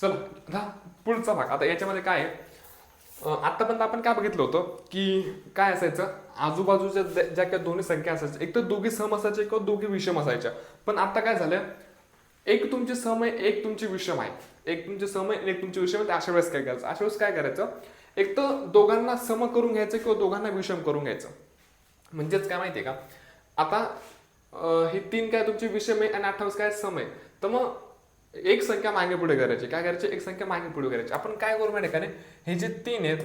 चला आता पुढचा भाग आता याच्यामध्ये काय आहे? आत्तापर्यंत आतापर्यंत आपण काय बघितलं होतं? की काय असायचं? आजूबाजूच्या ज्या ज्या काही दोन्ही संख्या असायच्या एक तर दोघी सम असायच्या किंवा दोघी विषम असायच्या. पण आता काय झालं एक तुमची सम आहे एक तुमची विषम आहे. एक तुमची सम आहे एक तुमची विषम आहे अशा वेळेस काय करायचं? अशा वेळेस काय करायचं? एक तर दोघांना सम करून घ्यायचं किंवा दोघांना विषम करून घ्यायचं. म्हणजेच काय माहितीये का? आता हे तीन काय तुमची विषम आहे आणि अठ्ठावीस काय सम आहे? तर मग एक संख्या मागे पुढे करायची. काय करायची? एक संख्या मागे पुढे करायची. आपण काय करू माहिती का नाही? हे जे तीन आहेत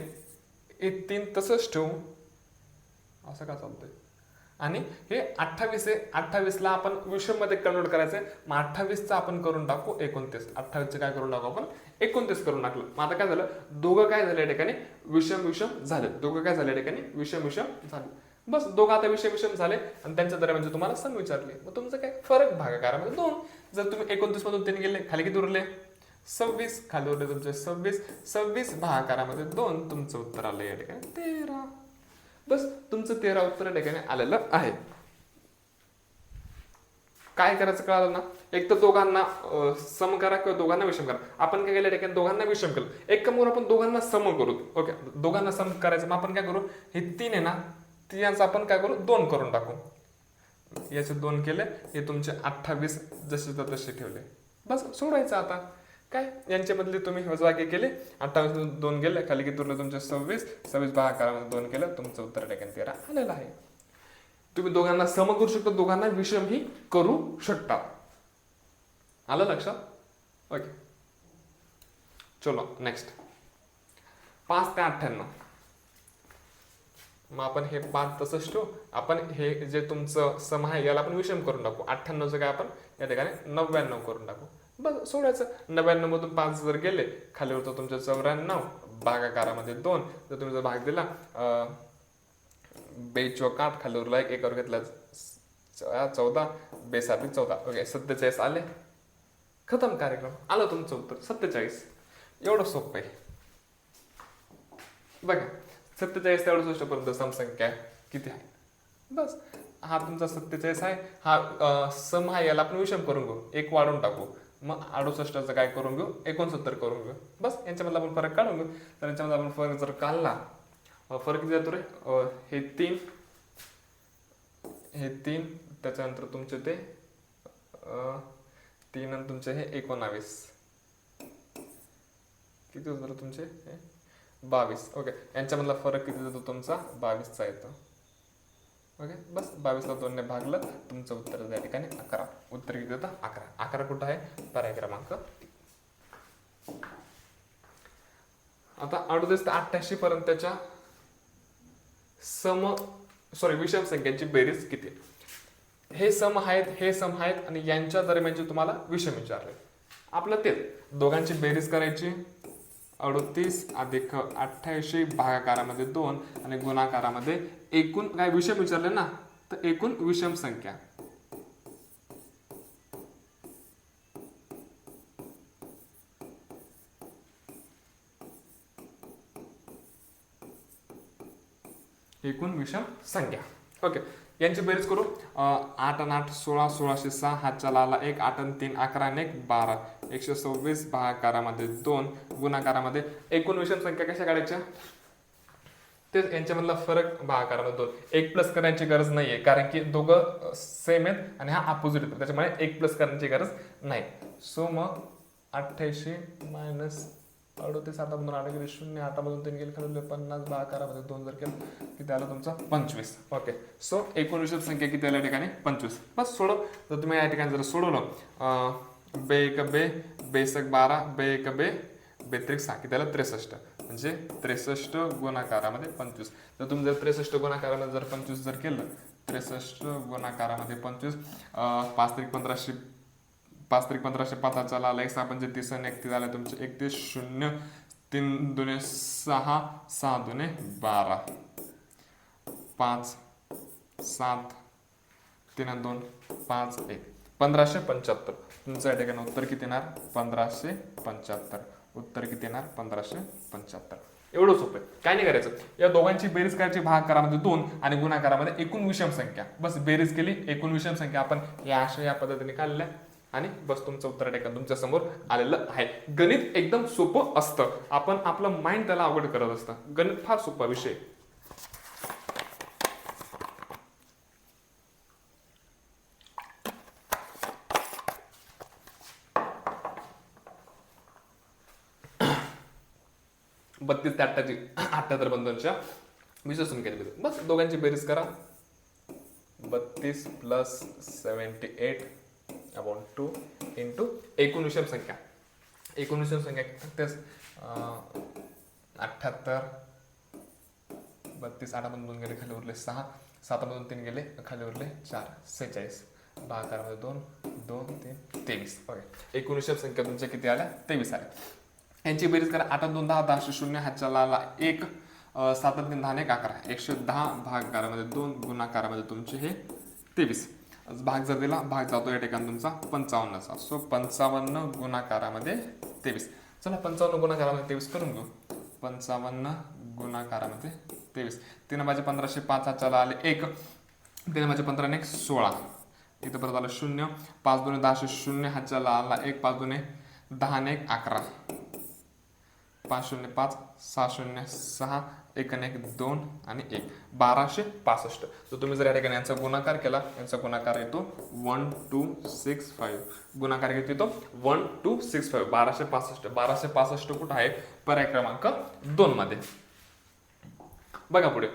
हे तीन तसंच ठेवू. असं का चालतंय? आणि हे अठ्ठावीस आहे. अठ्ठावीसला आपण विषयमध्ये कन्वर्ट करायचं करायचंय. मग अठ्ठावीसचं आपण करून टाकू एकोणतीस. अठ्ठावीसचं काय करून टाकू आपण? एकोणतीस करून टाकलं. मग आता काय झालं? दोघं काय झालं या ठिकाणी? विषम विषम झाले. दोघं काय झालं या ठिकाणी? विषम विषम झाले. बस दोघं आता विषय विषम झाले आणि त्यांच्या दरम्यान तुम्हाला सम विचारले. मग तुमचं काय? फरक भागाकारामध्ये म्हणजे दोन. जर तुम्ही एकोणतीस मधून तीन गेले खाली किती उरले? सव्वीस. खाली उरले तुमचे सव्वीस. सव्वीस भाकारामध्ये दोन तुमचं उत्तर आलं या ठिकाणी. तेरा. बस तुमचं तेरा उत्तर या ठिकाणी आलेलं आहे. काय करायचं कळालं ना? एक तर दोघांना सम करा किंवा दोघांना विषम करा. आपण काय केलं ठिकाणी? दोघांना विषम केलं. एक कमवर आपण दोघांना सम करू. ओके? दोघांना सम करायचं मग आपण काय करू? हे तीन आहे ना? तिघांचं आपण काय करू? दोन करून टाकू. याचे दोन केले हे तुमचे अठ्ठावीस जसे तसे ठेवले. बस सोडायचं आता. काय? यांच्यामधले तुम्ही वजाबाकी केले अठ्ठावीस दोन गेले खाली किती तुरलं तुमचे सव्वीस सव्वीस भागाकारामध्ये दोन केलं तुमचं उत्तर टेकन तेरा. आलेलं आहे. तुम्ही दोघांना सम करू शकता दोघांना विषम ही करू शकता. आलं लक्षात? ओके. चलो नेक्स्ट पाच ते अठ्ठ्याण्णव. मग आपण हे पाच तसंच ठेवू. आपण हे जे तुमचं सम आहे याला आपण विषम करून टाकू. अठ्ठ्याण्णवचं काय आपण? या ठिकाणी नव्याण्णव करून टाकू. बस सोडायचं. नव्याण्णवमधून पाच जर गेले खाली होतं तुमचं चौऱ्याण्णव भागाकारामध्ये दोन. जर तुम्ही जर भाग दिला बेचोक आठ खाली उरला एक एकावर घेतला चौदा बेसाती चौदा. ओके सत्तेचाळीस आले. खतम कार्यक्रम. आलं तुमचं उत्तर. सत्तेचाळीस. एवढं सोपं आहे. बघा. सत्तेचाळीस ते अडुसष्ट पर्यंत समसंख्या किती आहे? बस. हा तुमचा सत्तेचाळीस आहे. हा सम आहे याला आपण विषम करून घेऊ. एक वाढून टाकू. मग अडुसष्टचं काय करून घेऊ? एकोणसत्तर करून घेऊ. बस. यांच्यामधला आपण फरक काढून घेऊ. तर यांच्यामध्ये आपण फरक जर काढला फरक किती जातो रे? हे तीन हे तीन त्याच्यानंतर तुमचे ते तीन आणि तुमचे हे एकोणावीस. किती होतं तुमचे? हे बावीस. ओके यांच्यामधला फरक किती जातो तुमचा? बावीसचा येतो. ओके बस बावीसला दोनने भागलं. तुमचं उत्तर त्या ठिकाणी अकरा. उत्तर किती होतं? अकरा. अकरा कुठं आहे? पर्याय क्रमांक. आता अडोतीस ते अठ्ठ्याऐंशी पर्यंतच्या सम सॉरी विषम संख्यांची बेरीज किती हे सम आहेत हे सम आहेत आणि यांच्या दरम्यानचे तुम्हाला विषम विचारले. आपलं तेच. दोघांची बेरीज करायची. अडोतीस अधिक अठ्ठ्याऐंशी भागाकारामध्ये दोन आणि गुणाकारामध्ये एकूण. काय विषम विचारले ना तर एकूण विषम संख्या. एकूण विषम संख्या. ओके यांची बेरीज करू. अं, आठ आणि आठ सोळा सोळाशे सहा हातच्या आला एक आठ आणि तीन अकरा आणि एक बारा. एकशे सव्वीस भागाकारामध्ये दोन गुणाकारामध्ये एकूण विषम संख्या कशा काढायच्या? तेच यांच्यामधला फरक भागाकारामध्ये दोन. एक प्लस करण्याची गरज नाही आहे कारण की दोघं सेम आहेत आणि हा अपोजिट आहेत त्याच्यामुळे एक प्लस करण्याची गरज नाही. सो मग अठ्ठ्याऐंशी मायनस अडोतीस आठामधून आठ गेले शून्य आठामधून तीन गेले खाली पन्नास भागाकारामध्ये दोन जर केलं की आलं तुमचं? पंचवीस. ओके. सो एकूण संख्या किती आल्या या ठिकाणी? पंचवीस. बस सोडव. जर तुम्ही या ठिकाणी जर सोडवलं बे एक बे बेसक बारा बे एक बे बेत्रिक सहा किती त्याला त्रेसष्ट? म्हणजे त्रेसष्ट गुणाकारामध्ये पंचवीस. तर तुम्ही जर त्रेसष्ट गुणाकारामध्ये जर पंचवीस जर केलं त्रेसष्ट गुणाकारामध्ये पंचवीस पाच तरी पंधराशे पाच तरी पंधराशे पाच आला एक सहा पंचे तीस आणि एकतीस आले तुमचे एकतीस शून्य तीन दुने सहा सहा दुने बारा. पाच सात तीन दोन पाच एक. पंधराशे पंच्याहत्तर. तुमचं या ठिकाणी उत्तर किती येणार? पंधराशे पंच्याहत्तर. उत्तर किती येणार? पंधराशे पंच्याहत्तर. एवढं सोपं आहे. काय नाही करायचं. या दोघांची बेरीज करायची भागाकारामध्ये दोन आणि गुणाकारामध्ये एकूण विषम संख्या. बस बेरीज केली एकूण विषम संख्या. आपण या अशा या पद्धतीने काढल्या आणि बस तुमचं उत्तर ठिकाण तुमच्यासमोर आलेलं आहे. गणित एकदम सोपं असतं. आपण आपलं माइंड त्याला अवघड करत असतं. गणित फार सोपा विषय बत्तीस ते अठ्ठाची अठ्ठ्याहत्तर बंधूंच्या विषय केली बस दोघांची बेरीज करा. बत्तीस plus seventy eight about two into एकूण विषम संख्या एकूण विषम संख्या तेच अठ्ठ्याहत्तर बत्तीस आठामधून दोन गेले खाली उरले सहा. सातामधून तीन गेले खाली उरले चार. सेहेचाळीस. बहात्तरमध्ये दोन दोन तीन तेवीस. ओके एकूण विषम संख्या तुमच्या किती आल्या? तेवीस आल्या. यांची बेरीज करा. आठ दोन दहा दहाशे शून्य हातच्या लाला एक अं, सात दहा आणि एक अकरा एकशे दहा भागाकारामध्ये दोन गुणाकारामध्ये तुमचे हे तेवीस. भाग जर दिला भाग जातो या ठिकाणी तुमचा पंचावन्नचा. सो पंचावन्न गुणाकारामध्ये तेवीस. चला पंचावन्न गुणाकारामध्ये तेवीस करून घेऊ. पंचावन्न गुणाकारामध्ये तेवीस. तीन माझे पंधराशे पाच हातच्याला आले एक. तीन माझे पंधरा एक सोळा. इथं परत आलं शून्य. पाच दोन दहाशे शून्य हातच्याला आला एक. पाच दोन दहा आणि एक अकरा. पाच शून्य पाच सहा शून्य सहा एक आणि एक दोन आणि एक. बाराशे पासष्ट. तर तुम्ही जर या ठिकाणी यांचा गुणाकार केला यांचा गुणाकार येतो वन टू सिक्स फाईव्ह गुणाकार किती येतो? वन टू सिक्स फाईव्ह बाराशे पासष्ट. बाराशे पासष्ट कुठं आहे? पर्याय क्रमांक दोन मध्ये. बघा पुढे.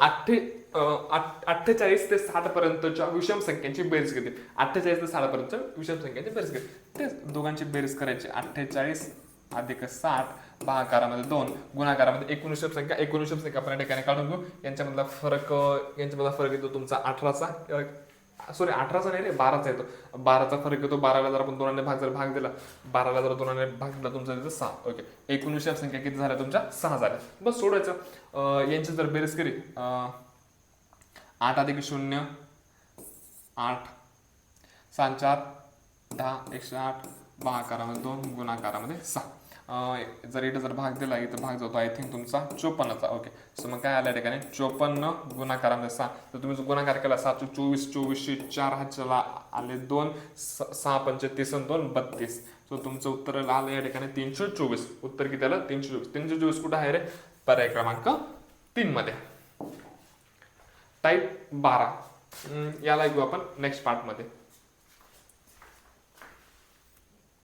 अठ्ठे अं, अठ्ठेचाळीस ते साठ पर्यंतच्या विषम संख्यांची बेरीज किती? अठ्ठेचाळीस ते साठ पर्यंत विषम संख्यांची बेरीज किती? तेच दोघांची बेरीज करायची. अठ्ठेचाळीस अधिक साठ भागाकारामध्ये दोन गुणाकारामध्ये एकोणीस शब्दसंख्या संख्या शब्दसंख्या संख्या आपण या ठिकाणी काढून घेऊ. यांच्यामधला फरक यांच्यामधला फरक येतो तुमचा अठराचा सॉरी अठराचा नाही रे बाराचा येतो. बाराचा फरक येतो बाराला जर आपण दोनाने भाग जर भाग दिला बाराला जर दोनाने भाग दिला तुमचा तिथं सहा ओके. एकोणीस शब्दसंख्या संख्या किती झाल्या? तुमच्या सहा झाल्या. बस सोडायचं. यांची जर बेरीज केली आठ अधिक शून्य आठ सहा चार दहा एकशे आठ भागाकारामध्ये दोन गुणाकारामध्ये सहा. जर इथं जर भाग दिला इथं भाग जातो आय थिंक तुमचा चोपन्नचा. ओके सो मग काय आलं या ठिकाणी? चोपन्न गुणाकारामध्ये सहा. तर तुम्ही जो गुणाकार केला सातशे चोवीस चोवीसशे चार हातच्याला आले दोन स- सहा पंचतीस आणि दोन बत्तीस. सो तुमचं उत्तर आलं या ठिकाणी तीनशे चोवीस. उत्तर किती आलं? तीनशे चोवीस. तीनशे चोवीस कुठं आहे रे? पर्याय क्रमांक तीनमध्ये टाईप बारा. याला घेऊ आपण नेक्स्ट पार्टमध्ये